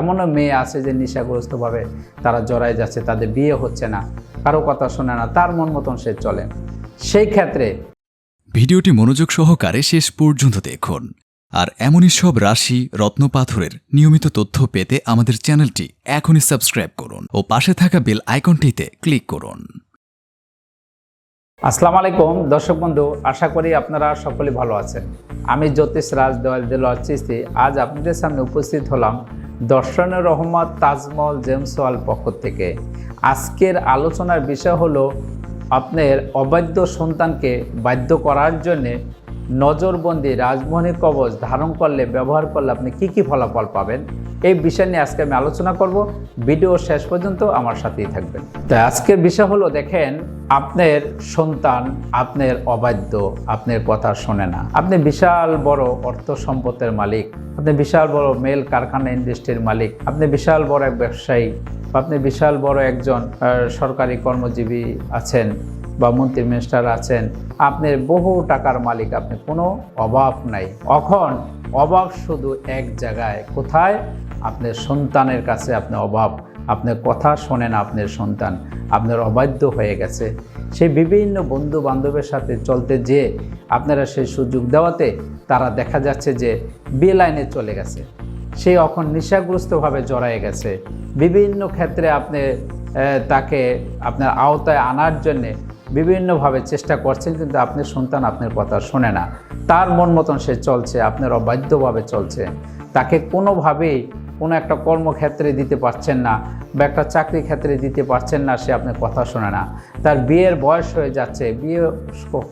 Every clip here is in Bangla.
এমনও মেয়ে আছে যে নেশাগ্রস্তভাবে তারা জড়ায় যাচ্ছে তাদের বিয়ে হচ্ছে না কারও কথা শোনে না তার মন মতন সে চলে। সেই ক্ষেত্রে ভিডিওটি মনোযোগ সহকারে শেষ পর্যন্ত দেখুন। আর এমনই সব রাশি রত্নপাথরের নিয়মিত তথ্য পেতে আমাদের চ্যানেলটি এখনই সাবস্ক্রাইব করুন ও পাশে থাকা বেল আইকনটিতে ক্লিক করুন। আসসালামু আলাইকুম। দর্শক বন্ধু আশা করি আপনারা সকলে ভালো আছেন। আমি জ্যোতিষ রাজ দেওয়াল দেলোয়ার চিস্তি। আজ আপনাদের সামনে উপস্থিত হলাম দর্শনের রহমত তাজমহল জেমস ওয়াল পক্ষ থেকে। আজকের আলোচনার বিষয় হলো আপনার অবাধ্য সন্তানকে বাধ্য করার জন্যে নজরবন্দি রাজমোহনী কবচ ধারণ করলে, ব্যবহার করলে আপনি কি কি ফলাফল পাবেন? এই বিষয় নিয়ে আজকে আমি আলোচনা করব। ভিডিও শেষ পর্যন্ত আমার সাথেই থাকবেন। তো আজকের বিষয় হলো, দেখেন আপনার সন্তান আপনার অবাধ্য, আপনার কথা শোনে না। আপনি বিশাল বড় অর্থ সম্পদের মালিক, আপনি বিশাল বড় মেল কারখানা ইন্ডাস্ট্রির মালিক, আপনি বিশাল বড় এক ব্যবসায়ী, আপনি বিশাল বড় একজন সরকারি কর্মজীবী আছেন বা মন্ত্রী মিনিস্টার আছেন, আপনার বহু টাকার মালিক, আপনি কোনো অভাব নাই। এখন অভাব শুধু এক জায়গায়। কোথায়? আপনার সন্তানের কাছে আপনার অভাব। আপনার কথা শোনে না আপনার সন্তান, আপনার অবাধ্য হয়ে গেছে। সেই বিভিন্ন বন্ধু বান্ধবের সাথে চলতে যে আপনারা সেই সুযোগ দেওয়াতে তারা দেখা যাচ্ছে যে বে লাইনে চলে গেছে। সে এখন নেশাগ্রস্তভাবে জড়ায় গেছে। বিভিন্ন ক্ষেত্রে আপনি তাকে আপনার আওতায় আনার জন্যে বিভিন্নভাবে চেষ্টা করছেন, কিন্তু আপনার সন্তান আপনার কথা শোনে না। তার মন মতন সে চলছে, আপনার অবাধ্যভাবে চলছে। তাকে কোনোভাবেই কোনো একটা কর্মক্ষেত্রে দিতে পারছেন না বা একটা চাকরি ক্ষেত্রে দিতে পারছেন না, সে আপনার কথা শোনে না। তার বিয়ের বয়স হয়ে যাচ্ছে, বিয়ে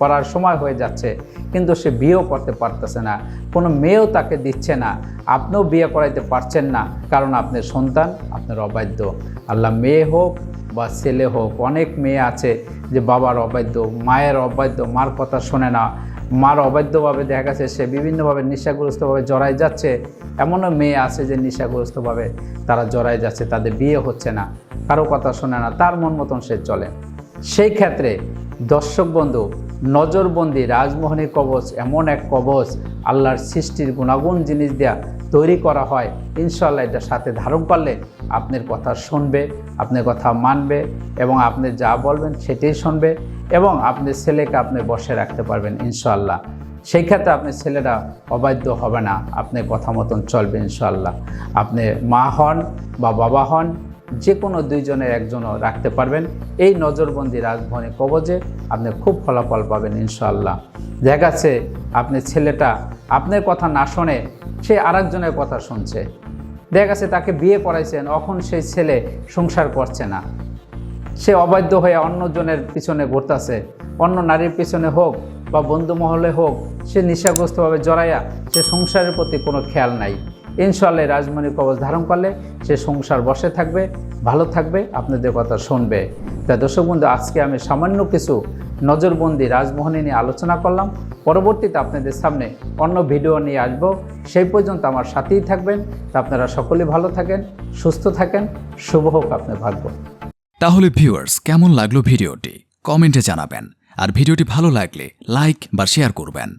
করার সময় হয়ে যাচ্ছে, কিন্তু সে বিয়েও করতে পারতেছে না। কোনো মেয়েও তাকে দিচ্ছে না, আপনিও বিয়ে করাইতে পারছেন না, কারণ আপনার সন্তান, আপনার অবাধ্য। আল্লাহ মেয়ে হোক বা ছেলে হোক, অনেক মেয়ে আছে যে বাবার অবাধ্য, মায়ের অবাধ্য, মার কথা শোনে না। মার অবাধ্যভাবে দেখা গেছে, সে বিভিন্নভাবে নেশাগ্রস্তভাবে জড়ায় যাচ্ছে। এমনও মেয়ে আছে যে নেশাগ্রস্তভাবে তারা জড়ায় যাচ্ছে, তাদের বিয়ে হচ্ছে না, কারও কথা শোনে না, তার মন মতন সে চলে। সেই ক্ষেত্রে দর্শক বন্ধু নজরবন্দি রাজমোহনী কবচ, এমন এক কবচ আল্লাহর সৃষ্টির গুণাগুণ জিনিস দেয়া তৈরি করা হয়। ইনশাল্লাহ এটা সাথে ধারণ করলে আপনার কথা শুনবে, আপনার কথা মানবে এবং আপনি যা বলবেন সেটাই শুনবে এবং আপনার ছেলেকে আপনি বসে রাখতে পারবেন ইনশাল্লাহ সেই ক্ষেত্রে আপনি ছেলেরা অবাধ্য হবে না আপনি কথা মতন চলবে ইনশাল্লাহ আপনি মা হন বা বাবা হন যে কোনো দুইজনের একজনও রাখতে পারবেন। এই নজরবন্দি রাজভবনে কবজে আপনি খুব ফলাফল পাবেন ইনশাল্লাহ দেখা যাচ্ছে আপনি ছেলেটা আপনার কথা না শোনে সে আরেকজনের কথা শুনছে। দেখা গেছে তাকে বিয়ে করাইছেন এখন সেই ছেলে সংসার করছে না। সে অবাধ্য হয়ে অন্যজনের পিছনে ঘুরতেছে। অন্য নারীর পিছনে হোক বা বন্ধু মহলে হোক, সে নেশাগ্রস্তভাবে জড়াইয়া সে সংসারের প্রতি কোনো খেয়াল নাই। ইনশাল্লাহ রাজমণি কবচ ধারণ করলে সে সংসার বসে থাকবে, ভালো থাকবে, আপনাদের কথা শুনবে। তা দর্শক বন্ধু, আজকে আমি সামান্য কিছু নজরবন্দি রাজমোহনী নিয়ে আলোচনা করলাম। পরবর্তীতে আপনাদের সামনে অন্য ভিডিও নিয়ে আসব। সেই পর্যন্ত আমার সাথেই থাকবেন। আপনারা সকলে ভালো থাকেন, সুস্থ থাকেন। শুভ হোক আপনার ভাগ্য। তাহলে ভিউয়ার্স, কেমন লাগল ভিডিওটি? কমেন্টে জানাবেন। আর ভিডিওটি ভালো লাগলে লাইক বা শেয়ার করবেন।